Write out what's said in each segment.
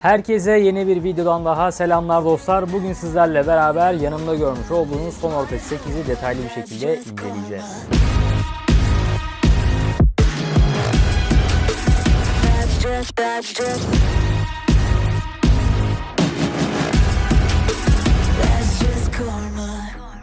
Herkese yeni bir videodan daha selamlar dostlar. Bugün sizlerle beraber yanımda görmüş olduğunuz Honor Pet 8'i detaylı bir şekilde inceleyeceğiz. just that's just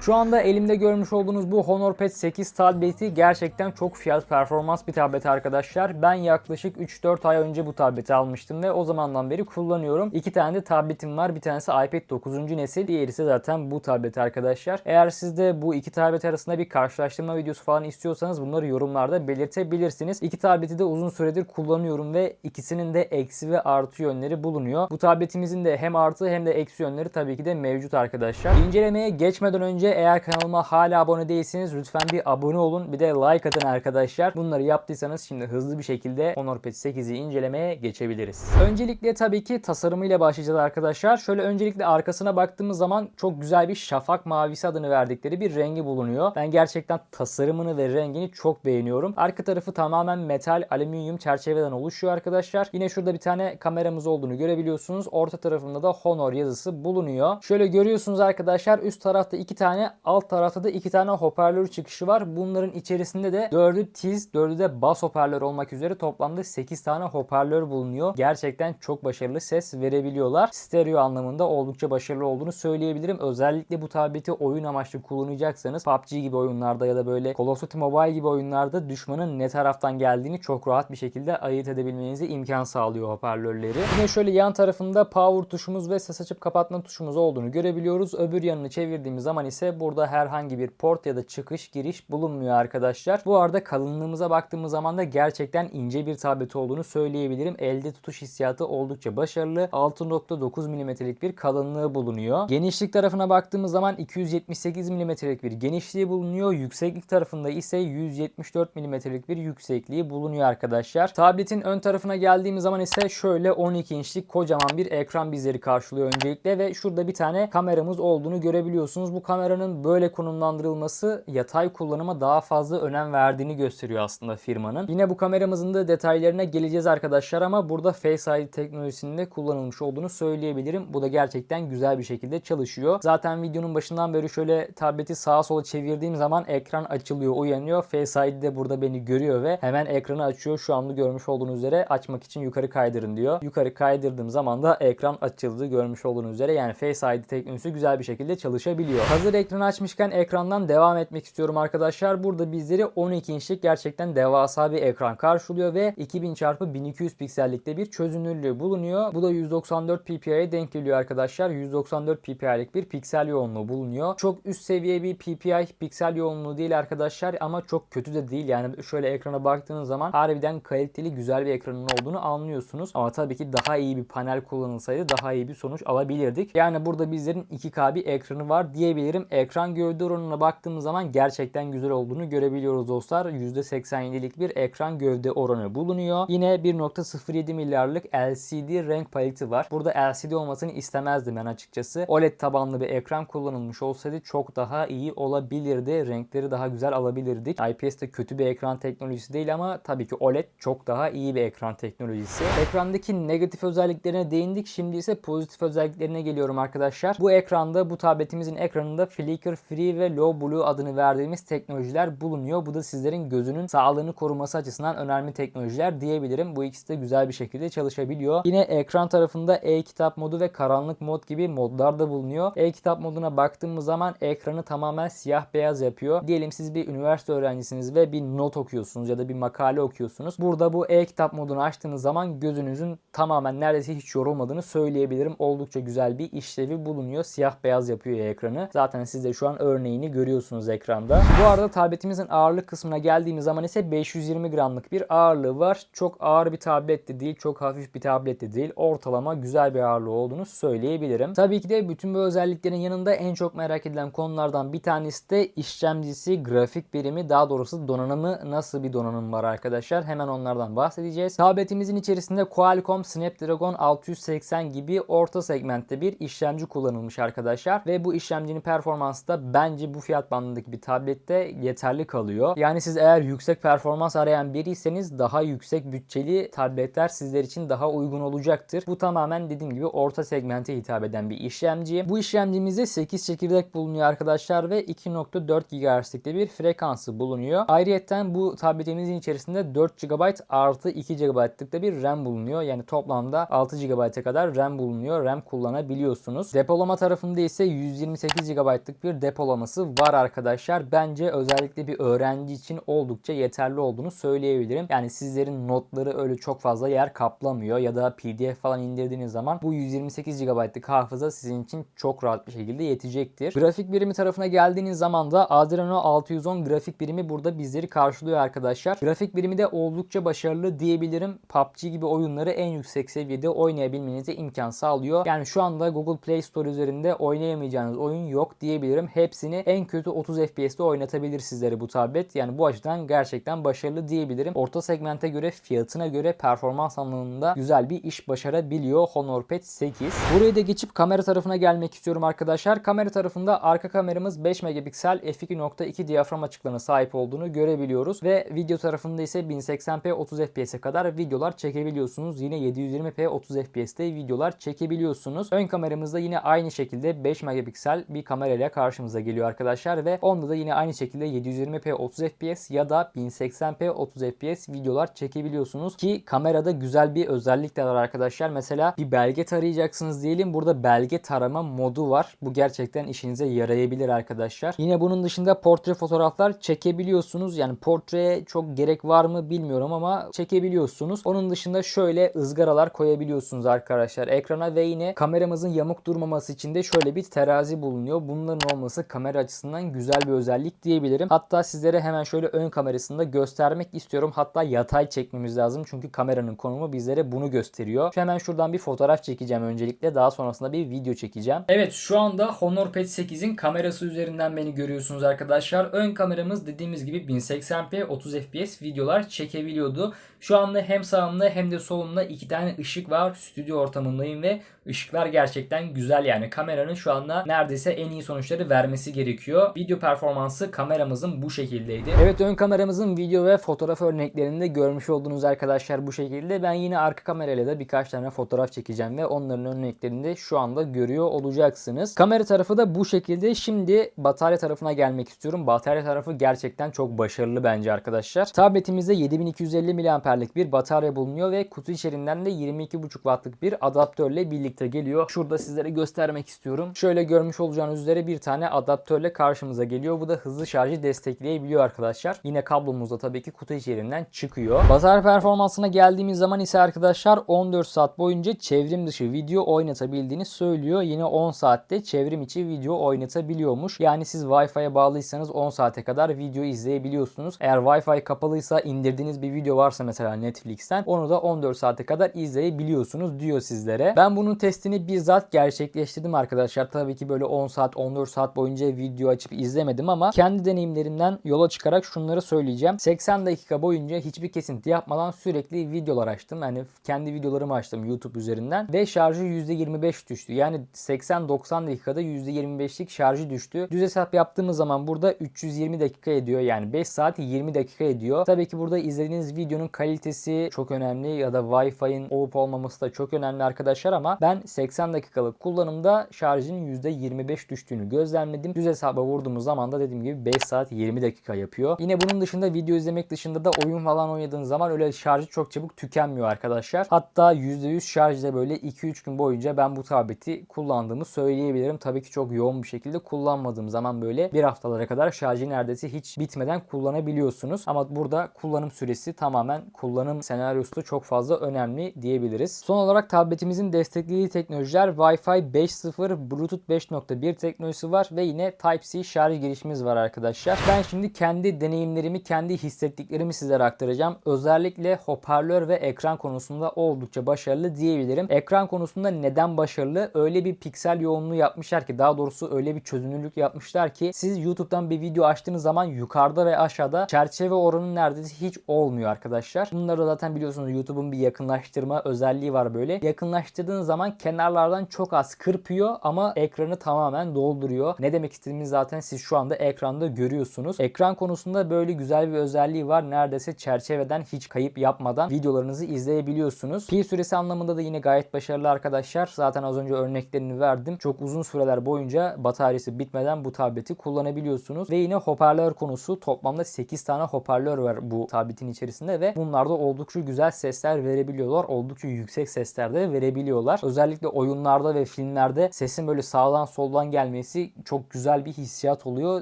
Şu anda elimde görmüş olduğunuz bu Honor Pad 8 tableti gerçekten çok fiyat performans bir tablet arkadaşlar. Ben yaklaşık 3-4 ay önce bu tableti almıştım ve o zamandan beri kullanıyorum. İki tane de tabletim var. Bir tanesi iPad 9. nesil. Diğeri ise zaten bu tablet arkadaşlar. Eğer siz de bu iki tablet arasında bir karşılaştırma videosu falan istiyorsanız bunları yorumlarda belirtebilirsiniz. İki tableti de uzun süredir kullanıyorum ve ikisinin de eksi ve artı yönleri bulunuyor. Bu tabletimizin de hem artı hem de eksi yönleri tabii ki de mevcut arkadaşlar. İncelemeye geçmeden önce eğer kanalıma hala abone değilseniz lütfen bir abone olun. Bir de like atın arkadaşlar. Bunları yaptıysanız şimdi hızlı bir şekilde Honor Pad 8'i incelemeye geçebiliriz. Öncelikle tabii ki tasarımıyla başlayacağız arkadaşlar. Şöyle öncelikle arkasına baktığımız zaman çok güzel bir şafak mavisi adını verdikleri bir rengi bulunuyor. Ben gerçekten tasarımını ve rengini çok beğeniyorum. Arka tarafı tamamen metal, alüminyum çerçeveden oluşuyor arkadaşlar. Yine şurada bir tane kameramız olduğunu görebiliyorsunuz. Orta tarafında da Honor yazısı bulunuyor. Şöyle görüyorsunuz arkadaşlar üst tarafta iki tane, alt tarafta da iki tane hoparlör çıkışı var. Bunların içerisinde de 4'ü tiz, 4'ü de bas hoparlör olmak üzere toplamda 8 tane hoparlör bulunuyor. Gerçekten çok başarılı ses verebiliyorlar. Stereo anlamında oldukça başarılı olduğunu söyleyebilirim. Özellikle bu tableti oyun amaçlı kullanacaksanız PUBG gibi oyunlarda ya da böyle Call of Duty Mobile gibi oyunlarda düşmanın ne taraftan geldiğini çok rahat bir şekilde ayırt edebilmenize imkan sağlıyor hoparlörleri. Yine şöyle yan tarafında power tuşumuz ve ses açıp kapatma tuşumuz olduğunu görebiliyoruz. Öbür yanını çevirdiğimiz zaman ise burada herhangi bir port ya da çıkış giriş bulunmuyor arkadaşlar. Bu arada kalınlığımıza baktığımız zaman da gerçekten ince bir tablet olduğunu söyleyebilirim. Elde tutuş hissiyatı oldukça başarılı. 6.9 mm'lik bir kalınlığı bulunuyor. Genişlik tarafına baktığımız zaman 278 mm'lik bir genişliği bulunuyor. Yükseklik tarafında ise 174 mm'lik bir yüksekliği bulunuyor arkadaşlar. Tabletin ön tarafına geldiğimiz zaman ise şöyle 12 inçlik kocaman bir ekran bizleri karşılıyor öncelikle ve şurada bir tane kameramız olduğunu görebiliyorsunuz. Bu kameranın böyle konumlandırılması yatay kullanıma daha fazla önem verdiğini gösteriyor aslında firmanın. Yine bu kameramızın da detaylarına geleceğiz arkadaşlar ama burada Face ID teknolojisinde kullanılmış olduğunu söyleyebilirim. Bu da gerçekten güzel bir şekilde çalışıyor. Zaten videonun başından beri şöyle tableti sağa sola çevirdiğim zaman ekran açılıyor, uyanıyor. Face ID de burada beni görüyor ve hemen ekranı açıyor. Şu anda görmüş olduğunuz üzere açmak için yukarı kaydırın diyor. Yukarı kaydırdığım zaman da ekran açıldı görmüş olduğunuz üzere. Yani Face ID teknolojisi güzel bir şekilde çalışabiliyor. Hazır ekranı açmışken ekrandan devam etmek istiyorum arkadaşlar. Burada bizleri 12 inçlik gerçekten devasa bir ekran karşılıyor ve 2000 x 1200 piksellikte bir çözünürlüğü bulunuyor. Bu da 194 ppi'ye denk geliyor arkadaşlar. 194 ppi'lik bir piksel yoğunluğu bulunuyor. Çok üst seviye bir ppi piksel yoğunluğu değil arkadaşlar ama çok kötü de değil. Yani şöyle ekrana baktığınız zaman harbiden kaliteli güzel bir ekranın olduğunu anlıyorsunuz. Ama tabii ki daha iyi bir panel kullanılsaydı daha iyi bir sonuç alabilirdik. Yani burada bizlerin 2K bir ekranı var diyebilirim. Ekran gövde oranına baktığımız zaman gerçekten güzel olduğunu görebiliyoruz dostlar. %87'lik bir ekran gövde oranı bulunuyor. Yine 1.07 milyarlık LCD renk paleti var. Burada LCD olmasını istemezdim ben açıkçası. OLED tabanlı bir ekran kullanılmış olsaydı çok daha iyi olabilirdi. Renkleri daha güzel alabilirdik. IPS de kötü bir ekran teknolojisi değil ama tabii ki OLED çok daha iyi bir ekran teknolojisi. Ekrandaki negatif özelliklerine değindik. Şimdi ise pozitif özelliklerine geliyorum arkadaşlar. Bu ekranda bu tabletimizin ekranında Flicker Free ve Low Blue adını verdiğimiz teknolojiler bulunuyor. Bu da sizlerin gözünün sağlığını koruması açısından önemli teknolojiler diyebilirim. Bu ikisi de güzel bir şekilde çalışabiliyor. Yine ekran tarafında e-kitap modu ve karanlık mod gibi modlar da bulunuyor. E-kitap moduna baktığımız zaman ekranı tamamen siyah beyaz yapıyor. Diyelim siz bir üniversite öğrencisiniz ve bir not okuyorsunuz ya da bir makale okuyorsunuz. Burada bu e-kitap modunu açtığınız zaman gözünüzün tamamen neredeyse hiç yorulmadığını söyleyebilirim. Oldukça güzel bir işlevi bulunuyor. Siyah beyaz yapıyor ekranı. Zaten siz de şu an örneğini görüyorsunuz ekranda. Bu arada tabletimizin ağırlık kısmına geldiğimiz zaman ise 520 gramlık bir ağırlığı var. Çok ağır bir tablet de değil, çok hafif bir tablet de değil. Ortalama güzel bir ağırlığı olduğunu söyleyebilirim. Tabii ki de bütün bu özelliklerin yanında en çok merak edilen konulardan bir tanesi de işlemcisi, grafik birimi, daha doğrusu donanımı nasıl bir donanım var arkadaşlar. Hemen onlardan bahsedeceğiz. Tabletimizin içerisinde Qualcomm Snapdragon 680 gibi orta segmentte bir işlemci kullanılmış arkadaşlar ve bu işlemcinin performansı performans da bence bu fiyat bandındaki bir tablette yeterli kalıyor. Yani siz eğer yüksek performans arayan biriyseniz daha yüksek bütçeli tabletler sizler için daha uygun olacaktır. Bu tamamen dediğim gibi orta segmente hitap eden bir işlemci. Bu işlemcimizde 8 çekirdek bulunuyor arkadaşlar ve 2.4 GHz'likte bir frekansı bulunuyor. Ayrıyeten bu tabletimizin içerisinde 4 GB artı 2 GB'lık da bir RAM bulunuyor. Yani toplamda 6 GB'a kadar RAM bulunuyor. RAM kullanabiliyorsunuz. Depolama tarafında ise 128 GB'lık bir depolaması var arkadaşlar. Bence özellikle bir öğrenci için oldukça yeterli olduğunu söyleyebilirim. Yani sizlerin notları öyle çok fazla yer kaplamıyor ya da PDF falan indirdiğiniz zaman bu 128 GB'lık hafıza sizin için çok rahat bir şekilde yetecektir. Grafik birimi tarafına geldiğiniz zaman da Adreno 610 grafik birimi burada bizleri karşılıyor arkadaşlar. Grafik birimi de oldukça başarılı diyebilirim. PUBG gibi oyunları en yüksek seviyede oynayabilmenize imkan sağlıyor. Yani şu anda Google Play Store üzerinde oynayamayacağınız oyun yok diyebilirim. Hepsini en kötü 30 FPS'te oynatabilir sizlere bu tablet. Yani bu açıdan gerçekten başarılı diyebilirim. Orta segmente göre fiyatına göre performans anlamında güzel bir iş başarabiliyor HonorPad 8. Buraya da geçip kamera tarafına gelmek istiyorum arkadaşlar. Kamera tarafında arka kameramız 5 megapiksel f2.2 diyafram açıklığına sahip olduğunu görebiliyoruz ve video tarafında ise 1080p 30 FPS'e kadar videolar çekebiliyorsunuz. Yine 720p 30 FPS'te videolar çekebiliyorsunuz. Ön kameramızda yine aynı şekilde 5 megapiksel bir kamerayla karşımıza geliyor arkadaşlar ve onda da yine aynı şekilde 720p 30 FPS ya da 1080p 30 FPS videolar çekebiliyorsunuz ki kamerada güzel bir özellik de var arkadaşlar. Mesela bir belge tarayacaksınız diyelim. Burada belge tarama modu var. Bu gerçekten işinize yarayabilir arkadaşlar. Yine bunun dışında portre fotoğraflar çekebiliyorsunuz. Yani portreye çok gerek var mı bilmiyorum ama çekebiliyorsunuz. Onun dışında şöyle ızgaralar koyabiliyorsunuz arkadaşlar ekrana ve yine kameramızın yamuk durmaması için de şöyle bir terazi bulunuyor. Bunların olması kamera açısından güzel bir özellik diyebilirim. Hatta sizlere hemen şöyle ön kamerasında göstermek istiyorum. Hatta yatay çekmemiz lazım. Çünkü kameranın konumu bizlere bunu gösteriyor. Şu hemen şuradan bir fotoğraf çekeceğim öncelikle. Daha sonrasında bir video çekeceğim. Evet şu anda HonorPad 8'in kamerası üzerinden beni görüyorsunuz arkadaşlar. Ön kameramız dediğimiz gibi 1080p 30 fps videolar çekebiliyordu. Şu anda hem sağımda hem de solumda iki tane ışık var. Stüdyo ortamındayım ve ışıklar gerçekten güzel yani. Kameranın şu anda neredeyse en iyi sonuçları vermesi gerekiyor. Video performansı kameramızın bu şekildeydi. Evet ön kameramızın video ve fotoğraf örneklerinde görmüş olduğunuz arkadaşlar bu şekilde. Ben yine arka kamerayla da birkaç tane fotoğraf çekeceğim ve onların örneklerini de şu anda görüyor olacaksınız. Kamera tarafı da bu şekilde. Şimdi batarya tarafına gelmek istiyorum. Batarya tarafı gerçekten çok başarılı bence arkadaşlar. Tabletimizde 7250 mAh'lik bir batarya bulunuyor ve kutu içerisinden de 22.5 wattlık bir adaptörle birlikte geliyor. Şurada sizlere göstermek istiyorum. Şöyle görmüş olacağınız üzere bir tane adaptörle karşımıza geliyor. Bu da hızlı şarjı destekleyebiliyor arkadaşlar. Yine kablomuz da tabii ki kutu içerisinden çıkıyor. Batarya performansına geldiğimiz zaman ise arkadaşlar 14 saat boyunca çevrim dışı video oynatabildiğini söylüyor. Yine 10 saatte çevrim içi video oynatabiliyormuş. Yani siz Wi-Fi'ye bağlıysanız 10 saate kadar video izleyebiliyorsunuz. Eğer Wi-Fi kapalıysa indirdiğiniz bir video varsa mesela Netflix'ten onu da 14 saate kadar izleyebiliyorsunuz diyor sizlere. Ben bunun testini bizzat gerçekleştirdim arkadaşlar. Tabii ki böyle 10 saat 14 saat boyunca video açıp izlemedim ama kendi deneyimlerimden yola çıkarak şunları söyleyeceğim. 80 dakika boyunca hiçbir kesinti yapmadan sürekli videolar açtım. Yani kendi videolarımı açtım YouTube üzerinden ve şarjı %25 düştü. Yani 80-90 dakikada %25'lik şarjı düştü. Düz hesap yaptığımız zaman burada 320 dakika ediyor. Yani 5 saat 20 dakika ediyor. Tabii ki burada izlediğiniz videonun kalitesi çok önemli ya da Wi-Fi'nin olup olmaması da çok önemli arkadaşlar ama ben 80 dakikalık kullanımda şarjın %25 düştüğünü gözlemledim. Düz hesaba vurduğumuz zaman da dediğim gibi 5 saat 20 dakika yapıyor. Yine bunun dışında video izlemek dışında da oyun falan oynadığınız zaman öyle şarjı çok çabuk tükenmiyor arkadaşlar. Hatta %100 şarjda böyle 2-3 gün boyunca ben bu tableti kullandığımı söyleyebilirim. Tabii ki çok yoğun bir şekilde kullanmadığım zaman böyle bir haftalara kadar şarjı neredeyse hiç bitmeden kullanabiliyorsunuz. Ama burada kullanım süresi tamamen kullanım senaryosu da çok fazla önemli diyebiliriz. Son olarak tabletimizin desteklediği teknolojiler Wi-Fi 5.0, Bluetooth 5.1 teknolojisi var ve yine Type-C şarj girişimiz var arkadaşlar. Ben şimdi kendi deneyimlerimi, kendi hissettiklerimi sizlere aktaracağım. Özellikle hoparlör ve ekran konusunda oldukça başarılı diyebilirim. Ekran konusunda neden başarılı? Öyle bir piksel yoğunluğu yapmışlar ki daha doğrusu öyle bir çözünürlük yapmışlar ki siz YouTube'dan bir video açtığınız zaman yukarıda ve aşağıda çerçeve oranı neredeyse hiç olmuyor arkadaşlar. Bunları zaten biliyorsunuz YouTube'un bir yakınlaştırma özelliği var böyle. Yakınlaştırdığınız zaman kenarlardan çok az kırpıyor ama ekranı tamamen dolduruyor. Oluyor. Ne demek istediğimiz zaten siz şu anda ekranda görüyorsunuz. Ekran konusunda böyle güzel bir özelliği var. Neredeyse çerçeveden hiç kayıp yapmadan videolarınızı izleyebiliyorsunuz. Pil süresi anlamında da yine gayet başarılı arkadaşlar. Zaten az önce örneklerini verdim. Çok uzun süreler boyunca bataryası bitmeden bu tableti kullanabiliyorsunuz. Ve yine hoparlör konusu toplamda 8 tane hoparlör var bu tabletin içerisinde ve bunlarda oldukça güzel sesler verebiliyorlar. Oldukça yüksek sesler de verebiliyorlar. Özellikle oyunlarda ve filmlerde sesin böyle sağdan soldan gelmesi çok güzel bir hissiyat oluyor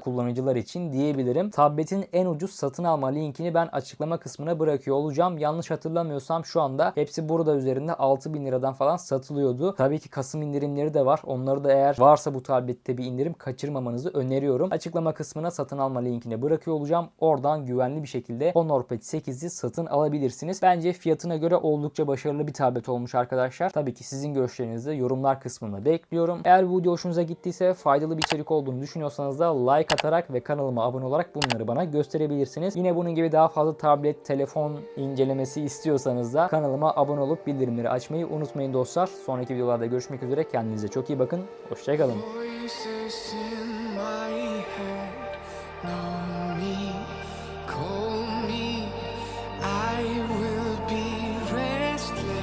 kullanıcılar için diyebilirim. Tabletin en ucuz satın alma linkini ben açıklama kısmına bırakıyor olacağım. Yanlış hatırlamıyorsam şu anda hepsi burada üzerinde 6000 liradan falan satılıyordu. Tabii ki Kasım indirimleri de var. Onları da eğer varsa bu tablette bir indirim kaçırmamanızı öneriyorum. Açıklama kısmına satın alma linkini bırakıyor olacağım. Oradan güvenli bir şekilde Honor Pad 8'i satın alabilirsiniz. Bence fiyatına göre oldukça başarılı bir tablet olmuş arkadaşlar. Tabii ki sizin görüşlerinizi yorumlar kısmında bekliyorum. Eğer bu video hoşunuza gittiyse faydalı bir içerik olduğunu düşünüyorsanız da like atarak ve kanalıma abone olarak bunları bana gösterebilirsiniz. Yine bunun gibi daha fazla tablet, telefon incelemesi istiyorsanız da kanalıma abone olup bildirimleri açmayı unutmayın dostlar. Sonraki videolarda görüşmek üzere. Kendinize çok iyi bakın. Hoşçakalın.